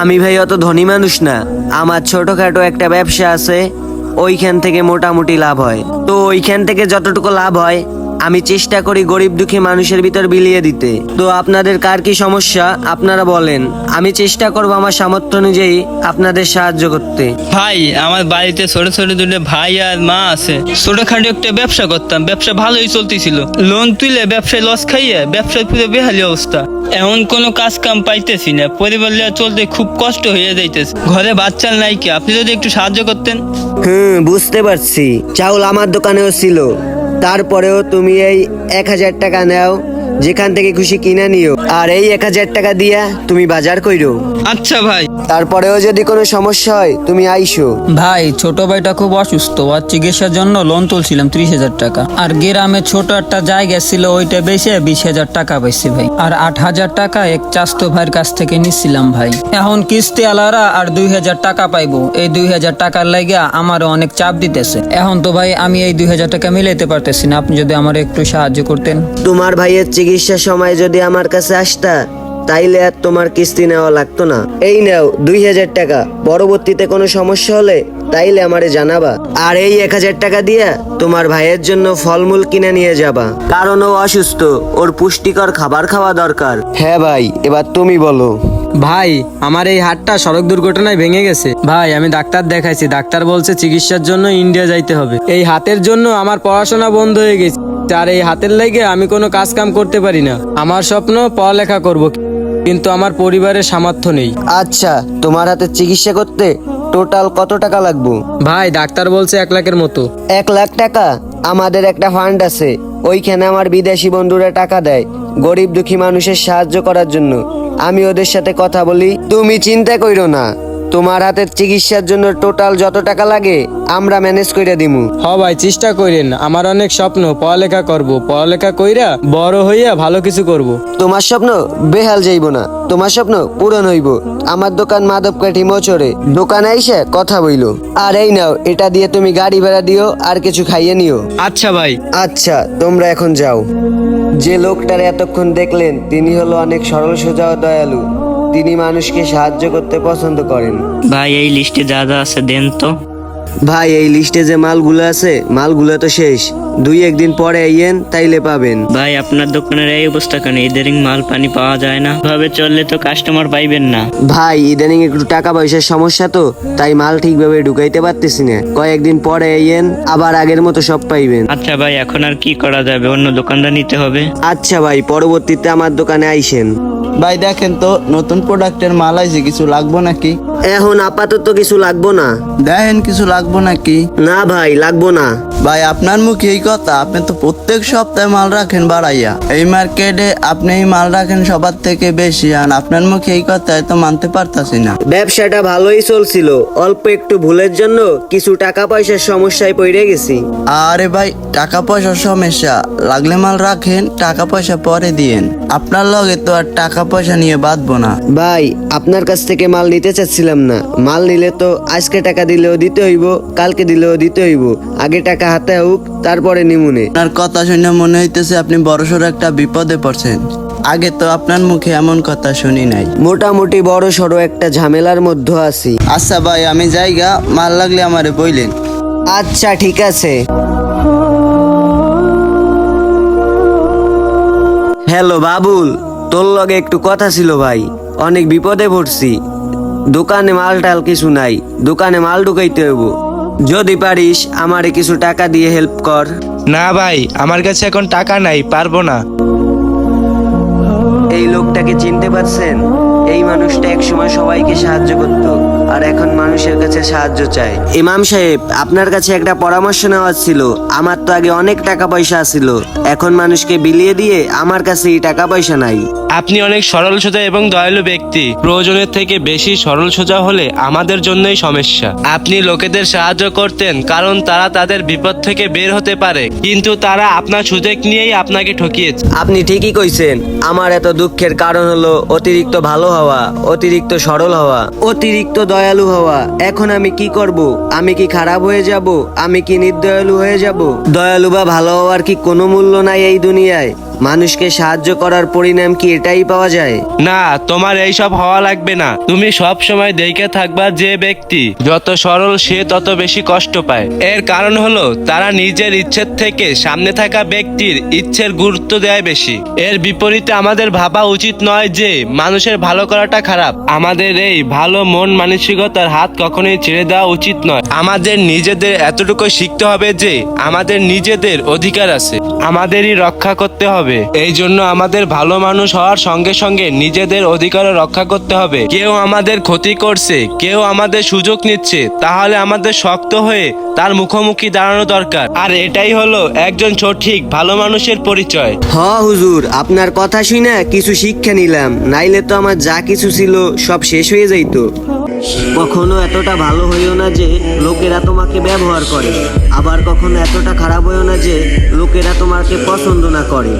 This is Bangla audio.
আমি ভাই অত ধনী মানুষ না। আমার ছোটখাটো একটা ব্যবসা আছে, ওইখান থেকে মোটামুটি লাভ হয়। তো ওইখান থেকে যতটুকু লাভ হয় আমি চেষ্টা করি গরিব দুঃখী মানুষের ভিতর বিলিয়ে দিতে। তো আপনাদের কার কি সমস্যা? আপনারা বলেন। আমি চেষ্টা করব আমার সামর্থ্য অনুযায়ী আপনাদের সাহায্য করতে। ভাই আমার বাড়িতে ছোট ছোট দুটো ভাই আর মা আছে। ছোটখাটো একটা ব্যবসা করতাম। ব্যবসা ভালোই চলতেছিল। লোন তুলে ব্যবসায় লস খাইয়ে ব্যবসায় পুরো বেহালি অবস্থা। এমন কোনো কাজ কাম পাইতেছি না। পরিবার লিয়ে চলতে খুব কষ্ট হয়ে যাইতেছে। ঘরে বাচ্চা নাই কি? আপনি যদি একটু সাহায্য করতেন। হুম বুঝতে পারছি। চাউল আমার দোকানেও ছিল। তারপরেও তুমি এই এক হাজার টাকা নাও। যেখান থেকে খুশি কিনে নিও। আর এই এক হাজার টাকা দিয়া তুমি বাজার কইরো। আচ্ছা ভাই। তারপরেও যদি কোনো সমস্যা হয় তুমি আইসো। ভাই ছোট ভাইটা খুব অসুস্থ। আর চিকিৎসার জন্য লোন তুলছিলাম ত্রিশ হাজার টাকা। আর গ্রামে ছোট একটা জায়গা ছিল ওইটা বেশি বিশ হাজার টাকা পাইছি ভাই। আর আট হাজার টাকা এক চাস্তো ভাইয়ের কাছ থেকে নিছিলাম ভাই। এখন কিস্তি আলারা আর দুই হাজার টাকা পাইবো। এই দুই হাজার টাকার লাগিয়া আমারও অনেক চাপ দিতেছে। এখন তো ভাই আমি এই দুই হাজার টাকা মিলাইতে পারতেছি না। আপনি যদি আমার একটু সাহায্য করতেন। তোমার ভাইয়ের চিকিৎসার সময় যদি আমার কাছে আসতা, তাইলে আর তোমার কিস্তি নেওয়া লাগতো না। এই নাও, দুই হাজার টাকা। পরবর্তীতে কোনো সমস্যা হলে তাইলে আমারে জানাবা। আর এই এক হাজার টাকা দিয়া তোমার ভাইয়ের জন্য ফলমূল কিনে নিয়ে যাবা। কারণ ও অসুস্থ, ওর পুষ্টিকর খাবার খাওয়া দরকার। হ্যাঁ ভাই, এবার তুমি বলো। ভাই, আমার এই হাতটা সড়ক দুর্ঘটনায় ভেঙে গেছে। ভাই, আমি ডাক্তার দেখাইছি। ডাক্তার বলছে চিকিৎসার জন্য ইন্ডিয়া যাইতে হবে। এই হাতের জন্য আমার পড়াশোনা বন্ধ হয়ে গেছে। আর এই হাতের লেগে আমি কোনো কাজ কাম করতে পারি না। আমার স্বপ্ন পড়ালেখা করব কিন্তু আমার পরিবারের সামর্থ্য নেই। আচ্ছা তোমার হাতে চিকিৎসা করতে টোটাল কত টাকা লাগবে? ভাই ডাক্তার বলছে এক লাখের মতো। এক লাখ টাকা? আমাদের একটা ফান্ড আছে। ওইখানে আমার বিদেশি বন্ধুরা টাকা দেয় গরিব দুঃখী মানুষের সাহায্য করার জন্য। আমি ওদের সাথে কথা বলি তুমি চিন্তা কইরো না। তোমার হাতের চিকিৎসার জন্য টোটাল যত টাকা লাগে আমরা ম্যানেজ করে দিমু। হ ভাই চেষ্টা করেন আমার অনেক স্বপ্ন পড়ালেখা করব। পড়ালেখা কইরা বড় হইয়া ভালো কিছু করব। তোমার স্বপ্ন বেহাল যাইব না। তোমার স্বপ্ন পূরণ হইব। আমার দোকান মাধব কাঠি মোচরে। দোকানে আইসে কথা বইলো। আর এই নাও এটা দিয়ে তুমি গাড়ি ভাড়া দিও আর কিছু খাইয়ে নিও। আচ্ছা ভাই। আচ্ছা তোমরা এখন যাও। যে লোকটার এতক্ষণ দেখলেন তিনি হলো অনেক সরল সোজা দয়ালু। তিনি মানুষকে সাহায্য করতে পছন্দ করেন। ভাই এই লিস্টে যা যা আছে দেন তো। ভাই এই লিস্টে যে মালগুলো আছে মালগুলো তো শেষ। দুই একদিন পরে আইয়েন তাইলে পাবেন। ভাই আপনার দোকানের এই অবস্থা কেন? ইদারিং মাল পানি পাওয়া যায় না। ভাবে চললে তো কাস্টমার পাইবেন না। ভাই ইদানিং একটু টাকা পয়সার সমস্যা তো তাই মাল ঠিকভাবে ঢুকাইতে পারতেছি না। কয়েকদিন পরে আইয়েন আবার আগের মতো সব পাইবেন। আচ্ছা ভাই এখন আর কি করা যাবে? অন্য দোকানদার নিতে হবে। আচ্ছা ভাই পরবর্তীতে আমার দোকানে আইসেন। ভাই দেখেন তো নতুন প্রোডাক্টের মাল আইছে কিছু লাগবো নাকি? এখন আপাতত কিছু লাগবো না। দেখেন কিছু লাগবো নাকি? না ভাই লাগবো না। ভাই আপনার মুখে এই কথা আপনি তো প্রত্যেক সপ্তাহে মাল রাখেন বাড়াইয়া। এই মার্কেটে আপনি এই মাল রাখেন সবার থেকে বেশি আর আপনার মুখে এই কথা তো মানতে পারতাছি না। ব্যবসাটা ভালোই চলছিল অল্প একটু ভুলের জন্য কিছু টাকা পয়সার সমস্যায় পড়ে গেছি। আরে ভাই টাকা পয়সার সমস্যা। লাগলে মাল রাখেন টাকা পয়সা পরে দিয়েন। আপনার লগে তো আর টাকা পয়সা নিয়ে বাঁধবো না। ভাই আপনার কাছ থেকে মাল নিতে চাচ্ছিলাম না। মাল নিলে তো আজকে টাকা দিলেও দিতে হইব কালকে দিলেও দিতে হইব। আগে টাকা হাতে হোক তারপরে নিমুনে। আপনার কথা শুনে মনে হইতেছে আপনি বড়সড় একটা বিপদে পড়ছেন। আগে তো আপনার মুখে এমন কথা শুনি নাই। মোটামুটি বড় সড়ো একটা ঝামেলার মধ্যে আছি। আচ্ছা ভাই আমি যাইগা মাল লাগলে আমারে বইলেন। আচ্ছা ঠিক আছে। হ্যালো বাবুল তোর লগে একটু কথা ছিল ভাই। অনেক বিপদে পড়ছি। দোকানে মাল টাল কিছু নাই দোকানে মাল ঢুকাইতে হইব। যদি পারিস আমারে কিছু টাকা দিয়ে হেল্প কর। না ভাই আমার কাছে এখন টাকা নাই পারব না। এই লোকটাকে চিনতে পারছেন? এই মানুষটা একসময় সবাইকে সাহায্য করত। আর এখন মানুষের কাছে সাহায্য চাই। ইমাম সাহেব আপনার কাছে একটা পরামর্শ নেওয়ার ছিল। আমার তো আগে অনেক টাকা পয়সা ছিল এখন মানুষকে বিলিয়ে দিয়ে আমার কাছে এই টাকা পয়সা নাই। আপনি অনেক সরল সোজা এবং দয়ালু ব্যক্তি। প্রয়োজনের থেকে বেশি সরল সোজা হলে আমাদের জন্যই সমস্যা। আপনি লোকেদের সাহায্য করতেন কারণ তারা তাদের বিপদ থেকে বের হতে পারে। কিন্তু তারা আপনার সুযোগ নিয়েই আপনাকে ঠকিয়েছে। আপনি ঠিকই কইছেন আমার এত দুঃখের কারণ হলো অতিরিক্ত ভালো হওয়া অতিরিক্ত সরল হওয়া অতিরিক্ত দয়ালু হওয়া। এখন আমি কি করব? আমি কি খারাপ হয়ে যাব? আমি কি নির্দয়ালু হয়ে যাব? দয়ালু বা ভালো হওয়ার কি কোনো মূল্য নাই এই দুনিয়ায়। মানুষকে সাহায্য করার পরিণাম কি এটাই পাওয়া যায়? না, তোমার এইসব হওয়া লাগবে না। তুমি সব সময় দেখে থাকবা যে ব্যক্তি, যত সরল সে তত বেশি কষ্ট পায়। এর কারণ হলো, তারা নিজের ইচ্ছের থেকে সামনে থাকা ব্যক্তির ইচ্ছের গুরুত্ব দেয় বেশি। এর বিপরীতে আমাদের ভাবা উচিত নয় যে, মানুষের ভালো করাটা খারাপ। আমাদের এই ভালো মন মানসিকতার হাত কখনোই ছেড়ে দেওয়া উচিত নয়। আমাদের নিজেদের এতটুকু শিখতে হবে যে, আমাদের নিজেদের অধিকার আছে। আমাদেরই রক্ষা করতে হবে। এই জন্য আমাদের ভালো মানুষ হওয়ার সঙ্গে সঙ্গে নিজেদের অধিকারও রক্ষা করতে হবে। কেউ আমাদের ক্ষতি করছে, কেউ আমাদের সুযোগ নিচ্ছে, তাহলে আমাদের শক্ত হয়ে তার মুখোমুখি দাঁড়ানো দরকার। আর এটাই হলো একজন সঠিক, ভালো মানুষের পরিচয়। হ হুজুর, আপনার কথা শুনে কিছু শিক্ষা নিলাম, নাইলে তো আমার যা কিছু ছিল সব শেষ হয়ে যাইতো। কখনো এতটা ভালো হইও না যে লোকেরা তোমাকে ব্যবহার করে। আবার কখনো এতটা খারাপ হইও না যে লোকেরা তোমাকে পছন্দ না করে।